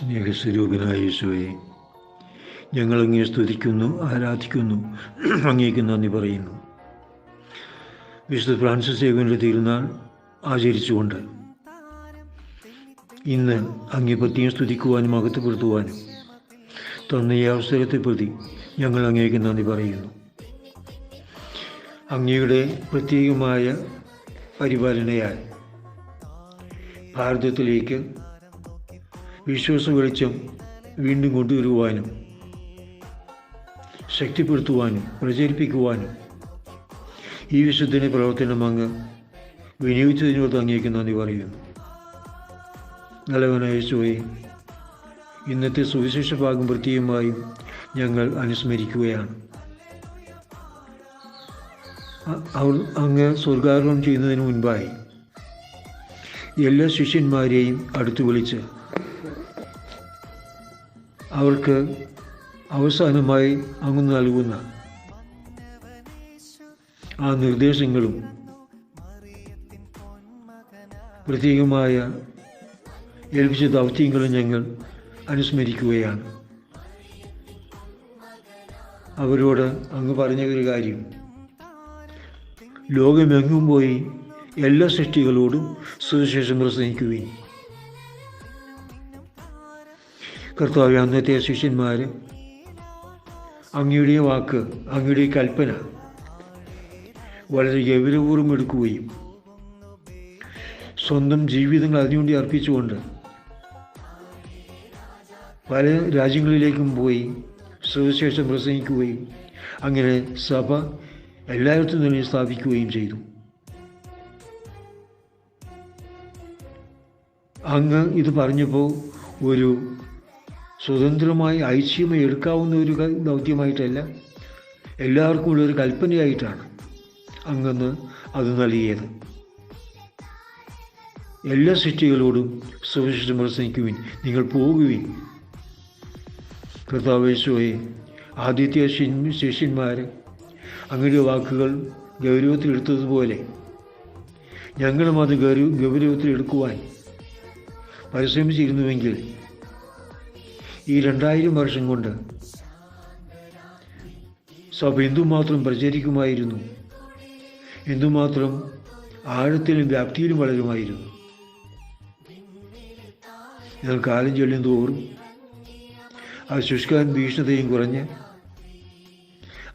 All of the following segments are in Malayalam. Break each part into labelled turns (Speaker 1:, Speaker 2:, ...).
Speaker 1: സ്നേഹസ്വരൂപനായ യേശുവേ ഞങ്ങൾ അങ്ങേ സ്തുതിക്കുന്നു ആരാധിക്കുന്നു അങ്ങേക്ക് നന്ദി പറയുന്നു. വിശുദ്ധ ഫ്രാൻസിസ് സേവന്റെ തിരുനാൾ ആചരിച്ചുകൊണ്ട് ഇന്ന് അങ്ങേ പറ്റിയും സ്തുതിക്കുവാനും അകത്തുപെടുത്തുവാനും തന്ന ഈ അവസരത്തെ പ്രതി ഞങ്ങൾ അങ്ങേക്ക് നന്ദി പറയുന്നു. അങ്ങയുടെ പ്രത്യേകമായ പരിപാലനയാൽ ഭാരതത്തിലേക്ക് വിശ്വാസ വെളിച്ചം വീണ്ടും കൊണ്ടുവരുവാനും ശക്തിപ്പെടുത്തുവാനും പ്രചരിപ്പിക്കുവാനും ഈ വിശുദ്ധനെ പ്രവർത്തനം അങ്ങ് വിനിയോഗിച്ചതിനോട് അങ്ങേക്ക് നന്ദി പറയുന്നു. നല്ലവനായ ഇന്നത്തെ സുവിശേഷ ഭാഗം പ്രത്യേകമായും ഞങ്ങൾ അനുസ്മരിക്കുകയാണ്. അവർ അങ്ങ് സ്വർഗാരോഹണം ചെയ്യുന്നതിന് മുൻപായി എല്ലാ ശിഷ്യന്മാരെയും അടുത്തു വിളിച്ച് അവർക്ക് അവസാനമായി അങ്ങ് നൽകുന്ന ആ നിർദ്ദേശങ്ങളും പ്രത്യേകമായ ഏൽപ്പിച്ച ദൗത്യങ്ങളും ഞങ്ങൾ അനുസ്മരിക്കുകയാണ്. അവരോട് അങ്ങ് പറഞ്ഞ ഒരു കാര്യം. ലോകമെങ്ങും പോയി എല്ലാ സൃഷ്ടികളോടും സുവിശേഷം പ്രസംഗിക്കുകയും കർത്താവ് അന്നത്തെ ശിഷ്യന്മാർ അങ്ങയുടെ വാക്ക് അങ്ങയുടെ കൽപ്പന വളരെ ഗൗരവപൂർവം എടുക്കുകയും സ്വന്തം ജീവിതങ്ങൾ അതിനുവേണ്ടി അർപ്പിച്ചുകൊണ്ട് പല രാജ്യങ്ങളിലേക്കും പോയി സുവിശേഷം പ്രസംഗിക്കുകയും അങ്ങനെ സഭ എല്ലായിടത്തും തന്നെ സ്ഥാപിക്കുകയും ചെയ്തു. അങ്ങ് ഇത് പറഞ്ഞപ്പോൾ ഒരു സ്വതന്ത്രമായി ഐശ്വര്യമായി എടുക്കാവുന്ന ഒരു ദൗത്യമായിട്ടല്ല എല്ലാവർക്കും ഉള്ള ഒരു കൽപ്പനയായിട്ടാണ് അങ്ങന്ന് അത് നൽകിയത്. എല്ലാ സൃഷ്ടികളോടും സുവിശേഷം പ്രസംഗിക്കുവിൻ. നിങ്ങൾ പോകുവിൻ. കർത്താവേശോയെ ആദിത്യ ശിഷ്യന്മാർ അങ്ങയുടെ വാക്കുകൾ ഗൗരവത്തിൽ എടുത്തതുപോലെ ഞങ്ങളും അത് ഗൗരവ ഗൗരവത്തിലെടുക്കുവാൻ പരിശ്രമിച്ചിരുന്നുവെങ്കിൽ ഈ രണ്ടായിരം വർഷം കൊണ്ട് സഭ എന്തുമാത്രം പ്രചരിക്കുമായിരുന്നു? എന്തുമാത്രം ആഴത്തിലും വ്യാപ്തിയിലും വളരുമായിരുന്നു? എന്നാൽ കാലം ചൊല്ലും തോറും ആ ശുഷ്കാൻ ഭീഷണതയും കുറഞ്ഞ്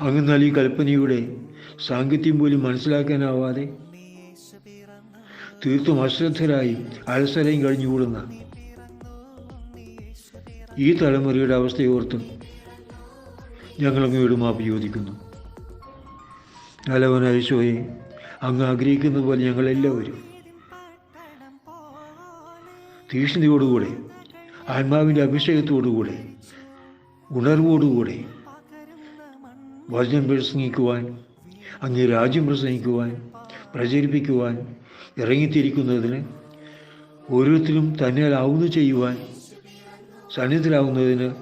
Speaker 1: അങ്ങ് ഈ കൽപ്പനയുടെ സാങ്കത്യം പോലും മനസ്സിലാക്കാനാവാതെ തീർത്തും അശ്രദ്ധരായി അലസരയും കഴിഞ്ഞുകൂടുന്ന ഈ തലമുറയുടെ അവസ്ഥയോർത്തും ഞങ്ങൾ അങ്ങയോട് മാപ്പ് ചോദിക്കുന്നു. നല്ലവനായ ശോയെ അങ്ങ് ആഗ്രഹിക്കുന്ന പോലെ ഞങ്ങളെല്ലാവരും തീഷ്ണതയോടുകൂടെ ആത്മാവിന്റെ അഭിഷേകത്തോടുകൂടെ ഉണർവോടുകൂടെ വചനം പ്രസംഗിക്കുവാൻ അങ്ങ് രാജ്യം പ്രസംഗിക്കുവാൻ പ്രചരിപ്പിക്കുവാൻ ഇറങ്ങിത്തിരിക്കുന്നതിന് ഓരോരുത്തരും തന്നാലാവുന്നു ചെയ്യുവാൻ സന്നിധിലാവുന്നതിന്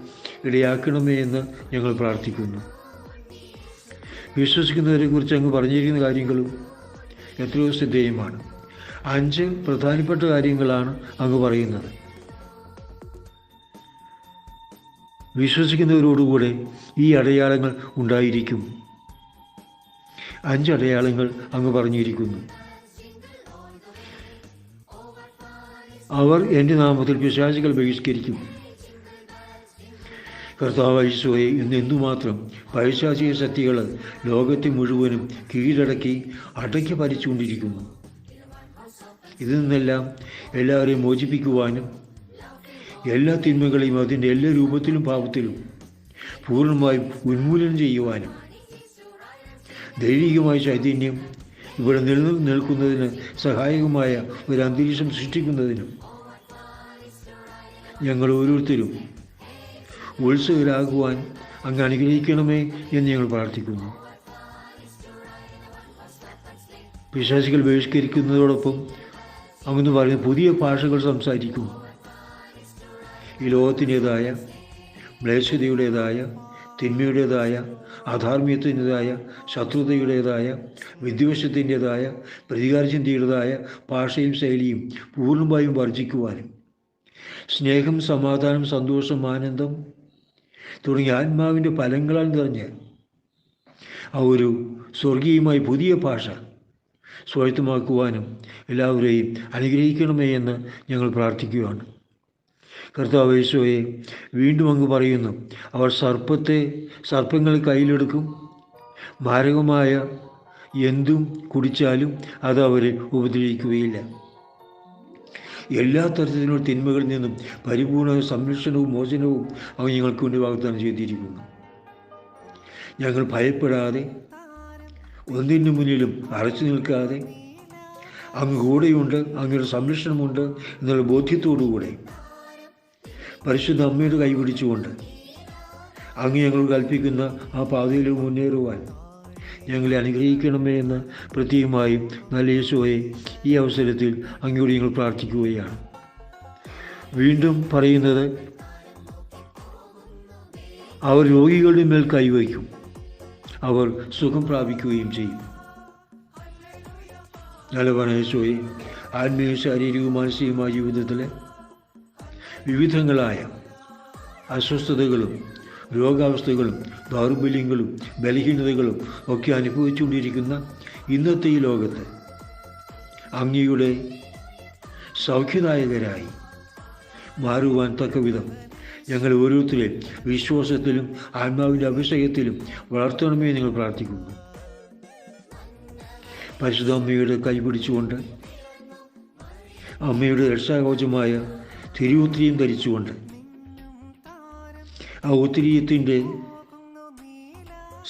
Speaker 1: ഇടയാക്കണമേ എന്ന് ഞങ്ങൾ പ്രാർത്ഥിക്കുന്നു. വിശ്വസിക്കുന്നവരെ കുറിച്ച് അങ്ങ് പറഞ്ഞിരിക്കുന്ന കാര്യങ്ങളും എത്രയോ ശ്രദ്ധേയമാണ്. അഞ്ച് പ്രധാനപ്പെട്ട കാര്യങ്ങളാണ് അങ്ങ് പറയുന്നത്. വിശ്വസിക്കുന്നവരോടുകൂടെ ഈ അടയാളങ്ങൾ ഉണ്ടായിരിക്കും. അഞ്ച് അടയാളങ്ങൾ അങ്ങ് പറഞ്ഞിരിക്കുന്നു. അവർ എന്റെ നാമത്തിൽ പിശാചികൾ ബഹിഷ്കരിക്കും. കർത്താവ് ഐശ്വയെ ഇന്ന് എന്തുമാത്രം പൈശാചിക ശക്തികൾ ലോകത്തെ മുഴുവനും കീഴടക്കി അടക്കി ഭരിച്ചുകൊണ്ടിരിക്കുന്നു. ഇതിൽ നിന്നെല്ലാം എല്ലാവരെയും മോചിപ്പിക്കുവാനും എല്ലാ തിന്മകളെയും അതിന്റെ എല്ലാ രൂപത്തിലും ഭാവത്തിലും പൂർണമായും ഉന്മൂലനം ചെയ്യുവാനും. ദൈവികമായ ചൈതന്യം ഇവിടെ നിലനിൽക്കുന്നതിന് സഹായകമായ ഒരു അന്തരീക്ഷം സൃഷ്ടിക്കുന്നതിനും ഞങ്ങൾ ഓരോരുത്തരും ഉത്സുകരാകുവാൻ അങ്ങ് അനുഗ്രഹിക്കണമേ എന്ന് ഞങ്ങൾ പ്രാർത്ഥിക്കുന്നു. വിശ്വാസികൾ ബഹിഷ്കരിക്കുന്നതോടൊപ്പം അങ്ങെന്ന് പറയുന്ന പുതിയ ഭാഷകൾ സംസാരിക്കും. ഈ ലോകത്തിന്റെതായ മ്ലേച്ഛതയുടേതായ തിന്മയുടേതായ അധാർമ്മ്യത്തിന്റെതായ ശത്രുതയുടേതായ വിദ്വേഷത്തിന്റെതായ പ്രതികാരചിന്തയുടേതായ ഭാഷയും ശൈലിയും പൂർണമായും വർജിക്കുവാനും സ്നേഹം സമാധാനം സന്തോഷം ആനന്ദം തുടങ്ങിയ ആത്മാവിന്റെ ഫലങ്ങളാൽ നിറഞ്ഞ്. ആ ഒരു സ്വർഗീയമായി പുതിയ ഭാഷ സ്വായത്തമാക്കുവാനും എല്ലാവരെയും അനുഗ്രഹിക്കണമേ എന്ന് ഞങ്ങൾ പ്രാർത്ഥിക്കുകയാണ്. കർത്താവ് യേശോയെ വീണ്ടും അങ്ങ് പറയുന്നു അവർ സർപ്പത്തെ സർപ്പങ്ങൾ കയ്യിലെടുക്കും. മാരകമായ എന്തും കുടിച്ചാലും അത് അവരെ ഉപദ്രവിക്കുകയില്ല. എല്ലാ തരത്തിലുള്ള തിന്മകളിൽ നിന്നും പരിപൂർണ സംരക്ഷണവും മോചനവും അവൻ ഞങ്ങൾക്ക് വേണ്ടി വാഗ്ദാനം ചെയ്തിരിക്കുന്നു. ഞങ്ങൾ ഭയപ്പെടാതെ ഒന്നിനു മുന്നിലും അറച്ചു നിൽക്കാതെ അങ്ങ് കൂടെയുണ്ട് അങ്ങയുടെ സംരക്ഷണമുണ്ട് എന്നുള്ള ബോധ്യത്തോടുകൂടെ പരിശുദ്ധ അമ്മയുടെ കൈപിടിച്ചുകൊണ്ട് അങ്ങ് ഞങ്ങൾ കൽപ്പിക്കുന്ന ആ പാതയിൽ മുന്നേറുവാൻ ഞങ്ങളെ അനുഗ്രഹിക്കണമേ എന്ന് പ്രത്യേകമായും നല്ല യേശുവെ ഈ അവസരത്തിൽ അങ്ങോട്ട് ഞങ്ങൾ പ്രാർത്ഥിക്കുകയാണ്. വീണ്ടും പറയുന്നത് അവർ രോഗികളുടെ മേൽ കൈവയ്ക്കും. അവർ സുഖം പ്രാപിക്കുകയും ചെയ്യും. നല്ല യേശുവെ ആത്മീയ ശാരീരികവും മാനസികമായ ജീവിതത്തിലെ വിവിധങ്ങളായ അസ്വസ്ഥതകളും രോഗാവസ്ഥകളും ദൗർബല്യങ്ങളും ബലഹീനതകളും ഒക്കെ അനുഭവിച്ചുകൊണ്ടിരിക്കുന്ന ഇന്നത്തെ ഈ ലോകത്ത് അങ്ങയുടെ സൗഖ്യദായകരായി മാറുവാൻ തക്കവിധം ഞങ്ങൾ ഓരോരുത്തരെയും വിശ്വാസത്തിലും ആത്മാവിന്റെ അഭിഷേകത്തിലും വളർത്തണമേ നിങ്ങൾ പ്രാർത്ഥിക്കുന്നു. പരിശുദ്ധ അമ്മയുടെ കൈപിടിച്ചുകൊണ്ട് അമ്മയുടെ രക്ഷാകോചമായ തിരുവുത്തിരിയും ധരിച്ചുകൊണ്ട് ആ ഒത്തിരിയത്തിന്റെ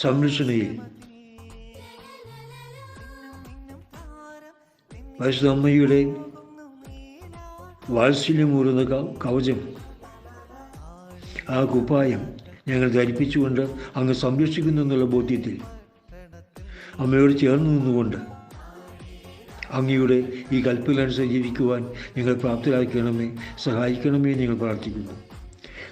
Speaker 1: സംരക്ഷണയിൽ പരിശുദ്ധ അമ്മയുടെ വാത്സല്യമൂറുന്ന കവചം ആ കുപ്പായം ഞങ്ങൾ ധരിപ്പിച്ചുകൊണ്ട് അങ്ങ് സംരക്ഷിക്കുന്നു എന്നുള്ള ബോധ്യത്തിൽ അമ്മയോട് ചേർന്ന് നിന്നുകൊണ്ട് അങ്ങയുടെ ഈ കൽപ്പനനുസരിച്ച് ജീവിക്കുവാൻ നിങ്ങൾ പ്രാപ്തരാക്കണമേ സഹായിക്കണമേ നിങ്ങൾ പ്രാർത്ഥിക്കുന്നു.